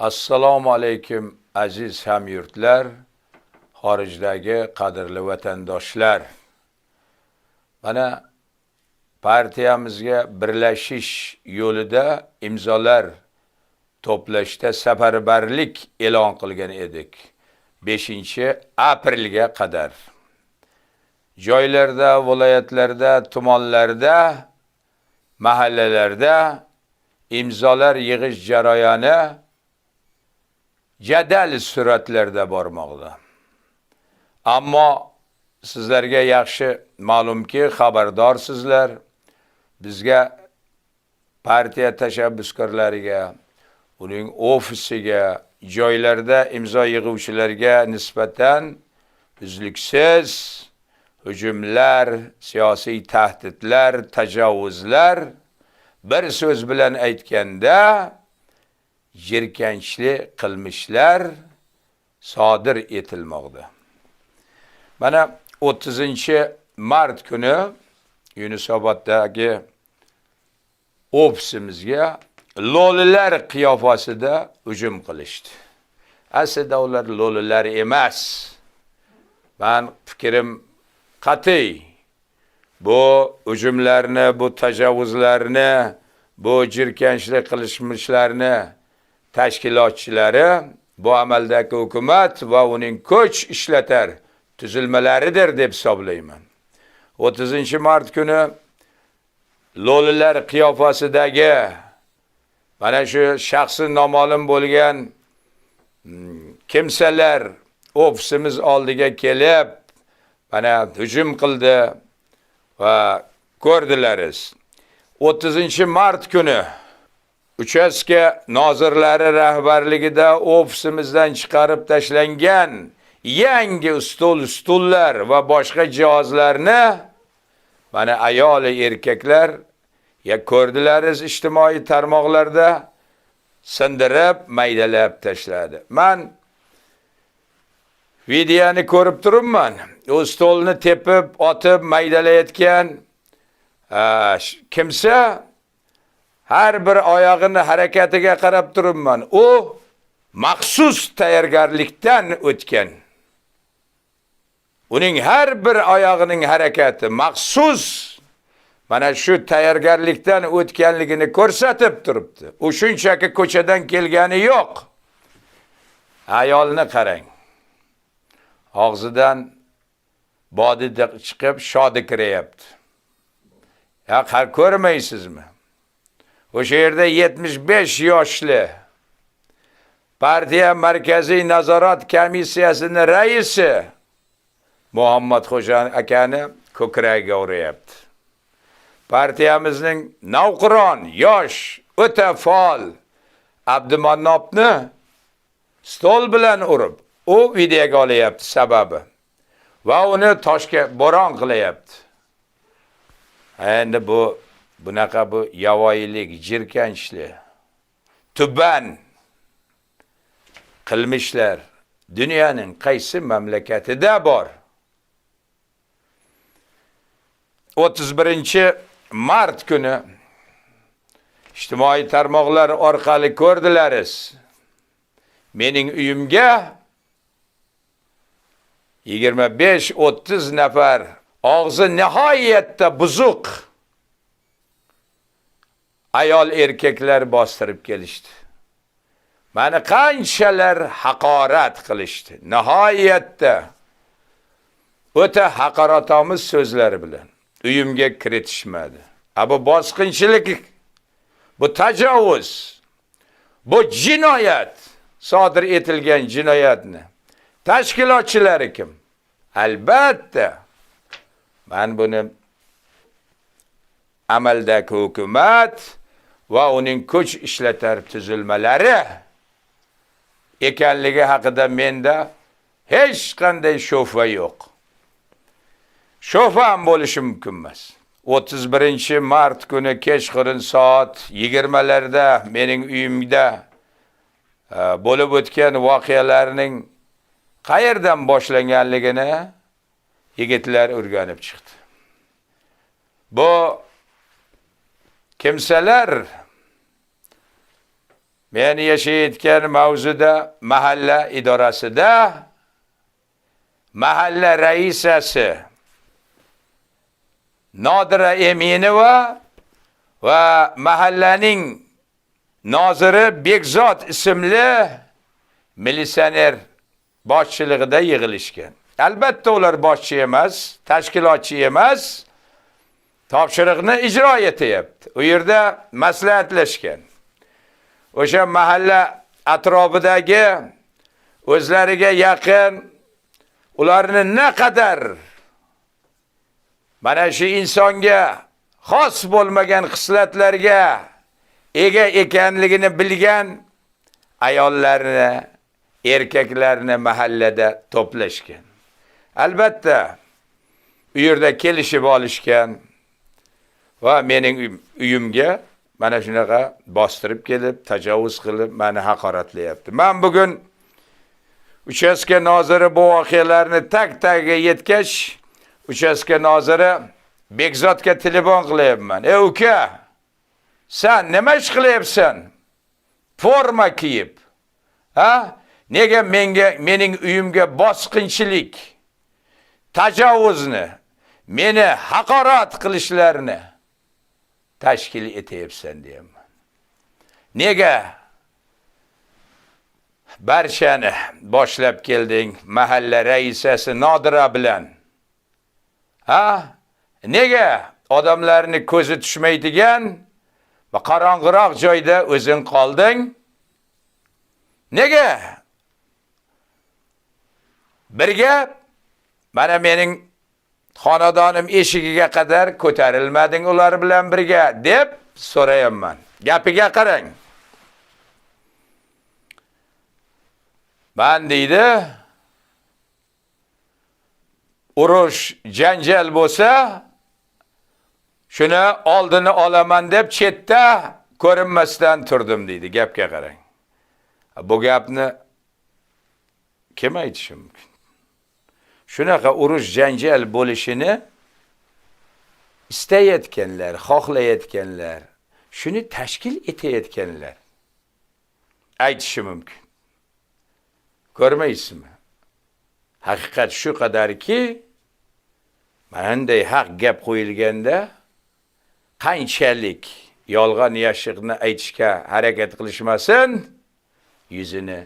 Assalomu alaykum aziz hamyurtlar, xorijdagi qadrli vatandoshlar. Mana partiyamizga birlashish yo'lida imzolar to'plashda safarbarlik e'lon qilgan edik. 5-aprelga qadar. Joylarda, viloyatlarda, tumanlarda, mahallalarda imzolar yig'ish jarayoni jadal suratlarda bormoqda. Ammo sizlarga yaxshi ma'lumki, xabardorsizlar. Bizga partiya tashabbuskorlariga, uning ofisiga, joylarda imzo yig'uvchilarga nisbatan uzluksiz hujumlar, siyosiy tahdidlar, tajovuzlar bir so'z bilan aytganda jirkanchli qilmishlar sodir etilmoqda. Mana 30-mart kuni Yunusoboddagi ofisimizga lo'lilar qiyofasida hujum qilishdi. Aslida ular lo'lilar emas. Men fikrim qat'iy bu hujumlarni, bu tajovuzlarni, bu jirkanchlik qilishmishlarni tashkilotchilari bu amaldagi hukumat va uning kuch ishlatar tuzilmalaridir deb hisoblayman. 30-mart kuni lo'lilar qiyofasidagi mana shu shaxsi noma'lum bo'lgan mm, kimsalar ofisimiz oldiga kelib mana hujum qildi va ko'rdilaringiz. 30-mart kuni uchastka nozirlari rahbarligida ofisimizdan chiqarib tashlangan yangi stol, stullar va boshqa jihozlarni mana ayoli erkaklar ya ko'rdilaringiz ijtimoiy tarmoqlarda sindirib, maydalab tashladi. Men videoni ko'rib turibman. U stolni tepib, otib, maydalayotgan kimsa har bir oyog'ini harakatiga qarab turibman. U maxsus tayyorgarlikdan o'tgan. Uning har bir oyog'ining harakati maxsus mana shu tayyorgarlikdan o'tganligini ko'rsatib turibdi. U shunchaki ko'chadan kelgani yo'q. Ayolni qarang. Og'zidan bodi chiqib shodi kiryapti. Ya qar ko'rmaysizmi? O'sha yerda 75 yoshli partiya markaziy nazorat komissiyasining raisi Muhammad Xo'jan akani ko'kragiga uryapti. Partiyamizning navqiron, yosh, o'ta faol Abdumannobni stol bilan urib, u videoga olyapti sababi va uni toshga bo'ron qilyapti. Endi bu bunaqa bu? Yavoyilik, jirkanchlik, tuban qilmishlar dunyoning qaysi mamlakatida bor? 31-mart kuni ijtimoiy tarmoqlar orqali ko'rdilaringiz. Mening uyimga 25-30 nafar og'zi nihoyatda buzuq ayol erkaklar bostirib kelishdi. Mani qanchalar haqorat qilishdi. Nihoyatda o'ta haqoratomuz so'zlari bilan uyimga kiritishmadi. A bu bosqinchilik, bu tajovuz, bu jinoyat, sodir etilgan jinoyatni tashkilotchilari kim? Albatta men buni amaldagi hukumat va uning kuch ishlatar tuzilmalari ekanligi haqida menda hech qanday shubha yo'q. Shubha ham bo'lishi mumkin emas. 31-mart kuni kechqurun soat 20 larda mening uyimda e, bo'lib o'tgan voqealarning qayerdan boshlanganligini yigitlar o'rganib chiqdi. Bu kimsalar men yashayotgan mavzuda mahalla idorasida mahalla raisasi Nodira Eminova va mahallaning noziri Bekzod ismli militsioner boshchiligida yig'ilishgan. Albatta ular boshchi emas, tashkilotchi emas, topshiriqni ijro etyapti. U yerda maslahatlashgan. O'sha mahalla atrofidagi o'zlariga yaqin ularni naqadar mana shu insonga xos bo'lmagan xislatlarga ega ekanligini bilgan ayollarni, erkaklarni mahallada to'plashgan. Albatta, u yerda kelishib olishgan va mening uyimga mana shunaqa bostirib kelib, tajovuz qilib, meni haqoratlayapti. Men bugun uchastka noziri bu voqealarni tak-tagiga yetkach, uchastka noziri Bekzodga telefon qilyapman. "Ey uka, sen nima ish qilyapsan? Forma kiyib. Ha? Nega menga mening uyimga bosqinchilik, tajovuzni, meni haqorat qilishlarini tashkil etyapsan deyapman. Nega barchani boshlab kelding mahalla raisasi Nodira bilan? Ha? Nega odamlarni ko'zi tushmaydigan va qorong'iroq joyda o'zing qolding? Nega? Birga mana mening xonadonim eshigiga qadar ko'tarilmading ular bilan birga deb so'rayapman. Gapiga qarang. Man deydi, urush, janjal bo'lsa, shuni oldini olaman deb chetda ko'rinmasdan turdim deydi. Gapga qarang. Bu gapni kim aytishi mumkin? Shunaqa urush, janjal bo'lishini istayotganlar, xohlayotganlar, shuni tashkil etayotganlar aytishi mumkin. Ko'rmaysizmi? Haqiqat shu qadarki, manday haq gap qo'yilganda qanchalik yolg'on yashiqni aytishga harakat qilishmasin, yuzini,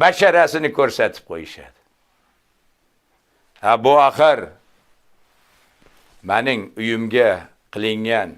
basharasini ko'rsatib qo'yishadi. Ha bu axir mening uyimga qilingan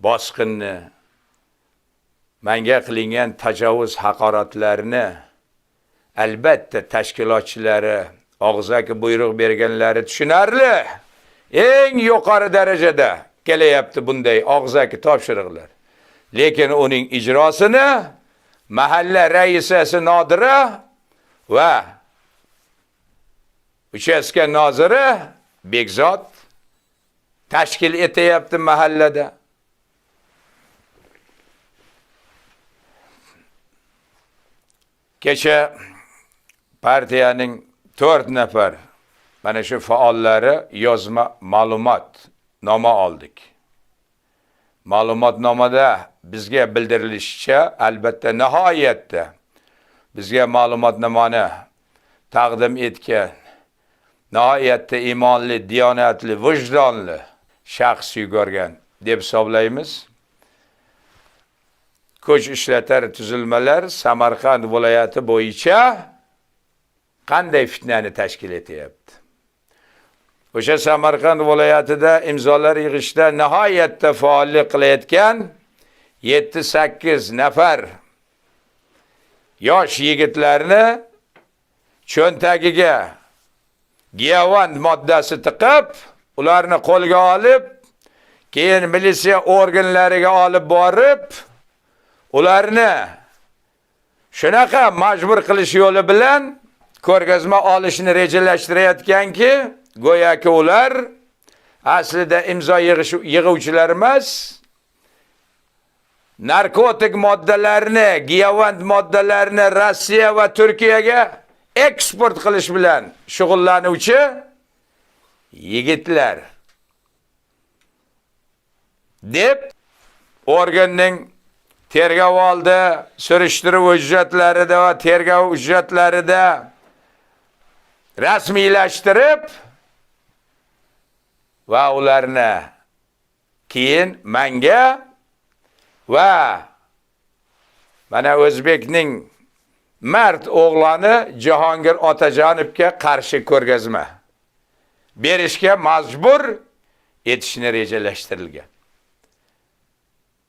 bosqinni, menga qilingan tajovuz haqoratlarini albatta tashkilotchilari og'zaki buyruq berganlari tushunarli. Eng yuqori darajada kelyapti bunday og'zaki topshiriqlar. Lekin uning ijrosini mahalla raisasi Nodira va uchastka noziri Bekzod tashkil etyapti mahallada. Kecha partiyaning 4 nafar mana shu faollari yozma ma'lumot noma oldik. Ma'lumotnomada bizga bildirilishicha, albatta nihoyatda bizga ma'lumotnomani taqdim etgan nihoyatda iymonli, diyonatli, vijdonli shaxs yugurgan deb hisoblaymiz. Kuch ishlatar tuzilmalar Samarqand viloyati bo'yicha qanday fitnani tashkil etyapti? O'sha Samarqand viloyatida imzolar yig'ishda nihoyatda faollik qilayotgan 7-8 nafar yosh yigitlarni cho'ntagiga giyovand moddasi tiqib, ularni qo'lga olib, keyin militsiya organlariga olib borib, ularni shunaqa majbur qilish yo'li bilan ko'rgazma olishni rejalashtirayotganki, go'yoki ular aslida imzo yig'uvchilar narkotik moddalarni, giyovand moddalarni Rossiya va Turkiyaga eksport qilish bilan shug'ullanuvchi yigitlar. Deb organning tergov oldi, surishtiruv hujjatlarida va tergov hujjatlarida rasmiylashtirib va ularni keyin menga va mana O'zbekning mard o'g'loni Jahongir Otajonovga qarshi ko'rgazma berishga majbur etishni rejalashtirilgan.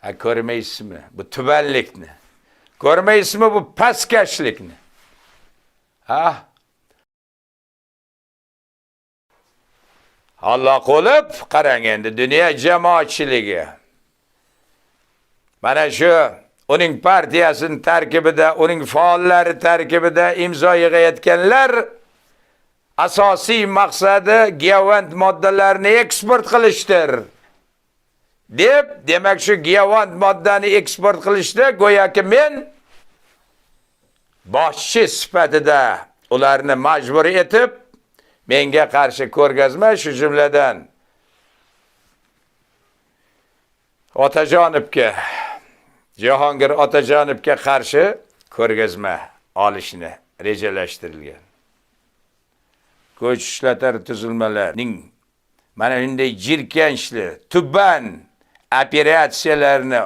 Ha ko'rmaysizmi? Bu tubanlikni. Ko'rmaysizmi bu pastkashlikni? Ha? Allah qo'lib qarang endi dunyo jamoatchiligi. Mana shu uning partiyasini tarkibida, uning faollari tarkibida imzo yig'ayotganlar asosiy maqsadi giyohvand moddalarni eksport qilishdir. deb, demak shu giyohvand moddani eksport qilishda go'yoki men boshchi sifatida ularni majbur etib menga qarshi ko'rgazma shu jumladan Otajonovga Jahongir Otajonovga qarshi ko'rgazma olishni rejalashtirilgan. Ko'ch ishlatar tuzilmalarning mana shunday jirkanchli, tuban operatsiyalarni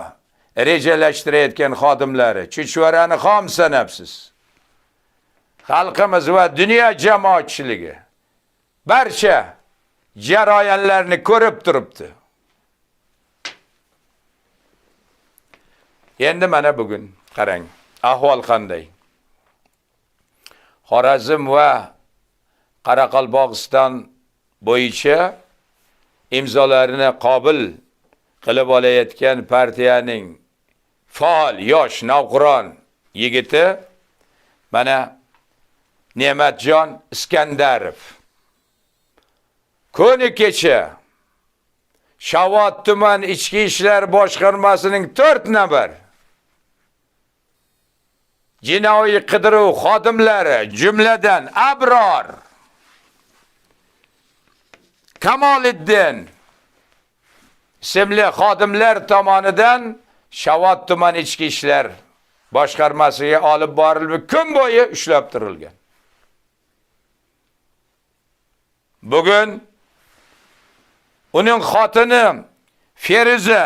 rejalashtirayotgan xodimlari chuchvarani xom sanabsiz. Xalqimiz va dunyo jamoatchiligi barcha jarayonlarni ko'rib turibdi. Endi mana bugun qarang, ahvol qanday? Xorazm va Qoraqalpog'iston bo'yicha imzolarini qobil qilib olayotgan partiyaning faol yosh navqiron yigiti mana Ne'matjon Iskandarov kuni kecha Shavot tuman ichki ishlar boshqarmasining 4 nafar jinoiy qidiruv xodimlari jumladan Abror Kamoliddin ismli xodimlar tomonidan Shavot tuman ichki ishlar boshqarmasiga olib borilib kun bo'yi ushlab turilgan. Bugun uning xotini Feruza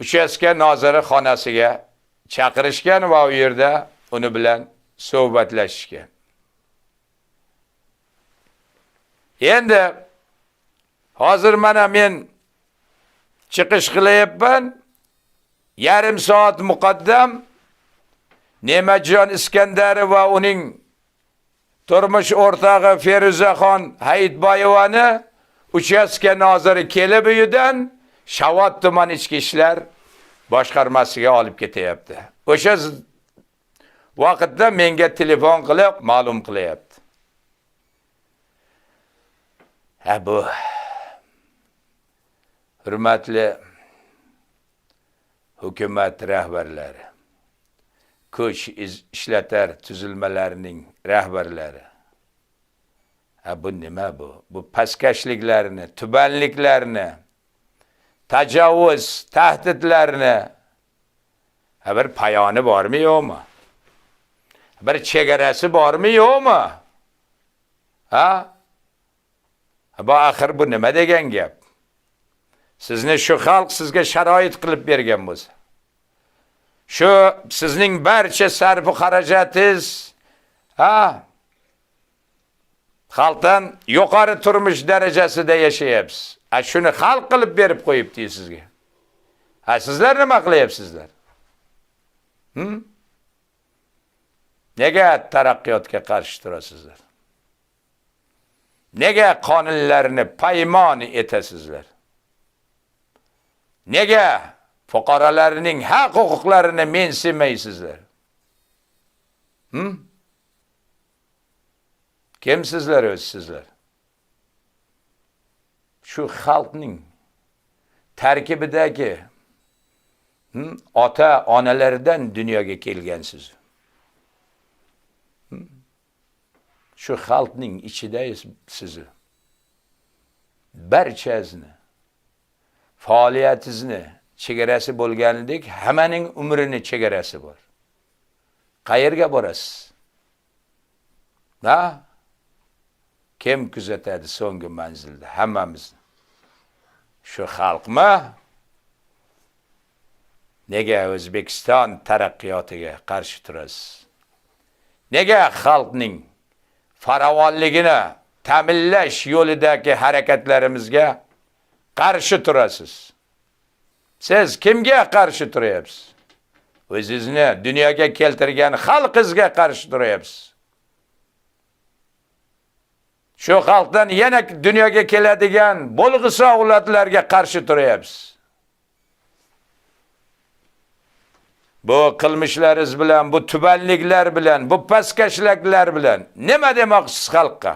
uchastka noziri xonasiga chaqirishgan va u yerda uni bilan suhbatlashishgan. Endi hozir mana men chiqish qilyapman. Yarim soat muqaddam Ne'matjon Iskandari va uning turmush o'rtog'i Feruzaxon Hayitboyevani uchastka noziri kelib uyidan Shavot tuman ichki ishlar boshqarmasiga olib ketyapti. O'sha vaqtda menga telefon qilib ma'lum qilyapti. Ha bu hurmatli hukumat rahbarlari, kuch ishlatar tuzilmalarining rahbarlari. Ha bu nima bu? Bu pastkashliklarni, tubanliklarni, tajovuz, tahdidlarni ha bir payoni bormi yo'qmi? Bir chegarasi bormi yo'qmi? Ha? Bu axir bu nima degan gap? Sizni shu xalq sizga sharoit qilib bergan bo'lsa. Shu sizning barcha sarf xarajatingiz ha xalqdan yuqori turmush darajasida yashayapsiz. A shuni hal qilib berib qo'yibdi sizga. Ha sizlar nima qilyapsizlar? Hm? Nega taraqqiyotga qarshi turasizlar? Nega qonunlarni paymon etasizlar? Nega fuqarolarning haq huquqlarini mensimaysizlar? Hm? Kimsizlar o'zsizlar? Shu xalqning tarkibidagi ota onalaridan dunyoga kelgansiz. shu xalqning ichida sizni barchasini faoliyatingizni chegarasi bo'lganidek hammaning umrini chegarasi bor. Qayerga borasiz? Ha? Kim kuzatadi so'nggi manzilda hammamizni? Shu xalqmi? Nega O'zbekiston taraqqiyotiga qarshi turasiz? Nega xalqning farovonligini ta'minlash yo'lidagi harakatlarimizga qarshi turasiz? Siz kimga qarshi turyapsiz? O'zingizni dunyoga keltirgan xalqingizga qarshi turyapsiz. Shu xalqdan yana dunyoga keladigan bo'lg'isi avlodlarga qarshi turyapsiz. Bu qilmishlaringiz bilan, bu tubanliklar bilan, bu pastkashliklar bilan nima demoqchisiz xalqqa?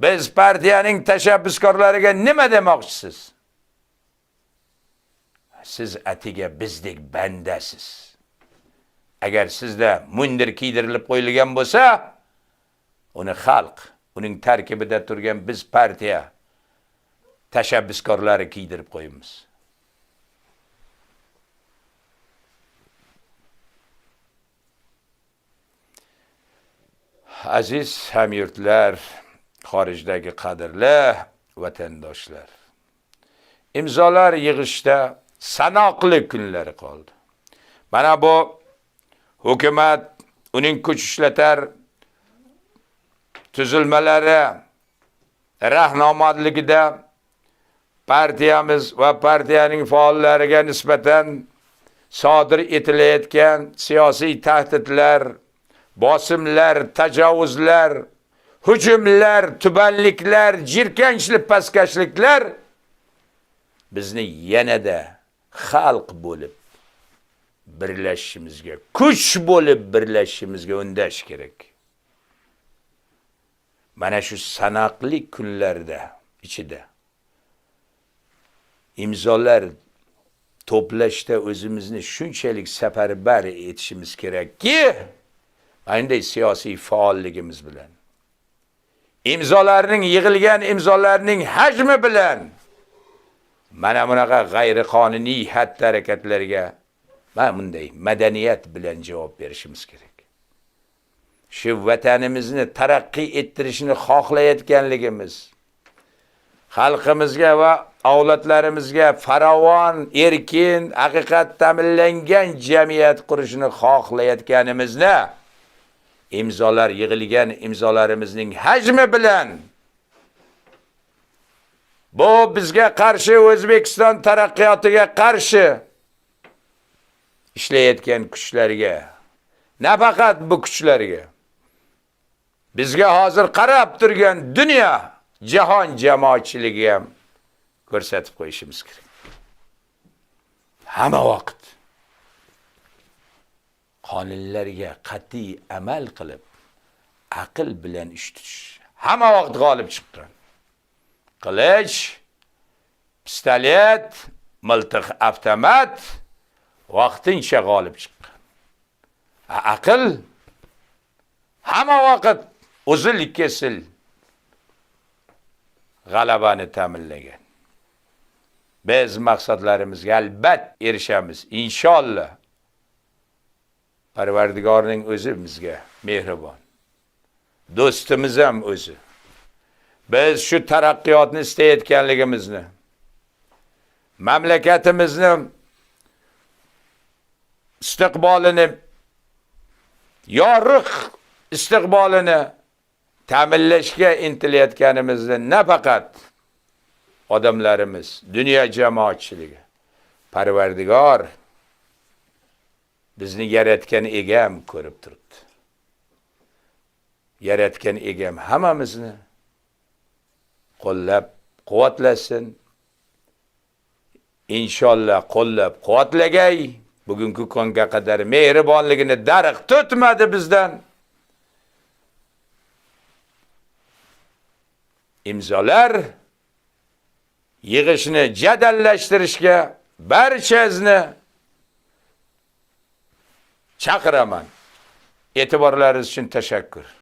Biz partiyaning tashabbuskorlariga nima demoqchisiz? Siz atiga bizdek bandasiz. Agar sizda mundir kiydirilib qo'yilgan bo'lsa, uni xalq, uning tarkibida turgan biz partiya tashabbuskorlari kiydirib qo'yamiz. Aziz hamyurtlar, xorijdagi qadrli vatandoshlar. Imzolar yig'ishda sanoqli kunlari qoldi. Mana bu hukumat uning kuch ishlatar tuzilmalari rahnomadligida partiyamiz va partiyaning faollariga nisbatan sodir etilayotgan siyosiy tahdidlar, bosimlar, tajovuzlar, hujumlar, tubanliklar, jirkanchlik, pastkashliklar bizni yanada xalq bo'lib birlashishimizga, kuch bo'lib birlashishimizga undash kerak. Mana shu sanoqli kunlarda ichida imzolar to'plashda o'zimizni shunchalik safarbar etishimiz kerakki, ayniday siyosiy faolligimiz bilan imzolarning yig'ilgan imzolarning hajmi bilan mana bunaqa g'ayriqonuniy xatti harakatlarga mana bunday madaniyat bilan javob berishimiz kerak. Shu vatanimizni taraqqiy ettirishni xohlayotganligimiz. Xalqimizga va avlodlarimizga farovon, erkin, haqiqat ta'minlangan jamiyat qurishni xohlayotganimizni imzolar yig'ilgan imzolarimizning hajmi bilan bu bizga qarshi O'zbekiston taraqqiyotiga qarshi ishlayotgan kuchlarga nafaqat bu kuchlarga bizga hozir qarab turgan dunyo jahon jamoatchiligiga ham ko'rsatib qo'yishimiz kerak. Hamma vaqt qonunlarga qat'iy amal qilib, aql bilan ish tutish hamma vaqt g'olib chiqqan. Qilich, pistolet, miltiq avtomat vaqtincha g'olib chiqqan. Aql hamma vaqt uzil kesil g'alabani ta'minlagan. Biz maqsadlarimizga albat erishamiz inshaalloh. Parvardigorning o'zi bizga mehribon. Do'stimiz ham o'zi. Biz shu taraqqiyotni istayotganligimizni, mamlakatimizni istiqbolini yorug' istiqbolini ta'minlashga intilayotganimizni nafaqat odamlarimiz, dunyo jamoatchiligi, Parvardigor bizni yaratgan egam ko'rib turibdi. Yaratgan egam hammamizni qo'llab quvvatlasin. Inshaalloh qo'llab quvvatlagay. Bugungi kunga qadar mehribonligini darq tutmadi bizdan. İmzolar yig'ishni jadallashtirishga barchasini chaqiraman. E'tiborlaringiz uchun tashakkur.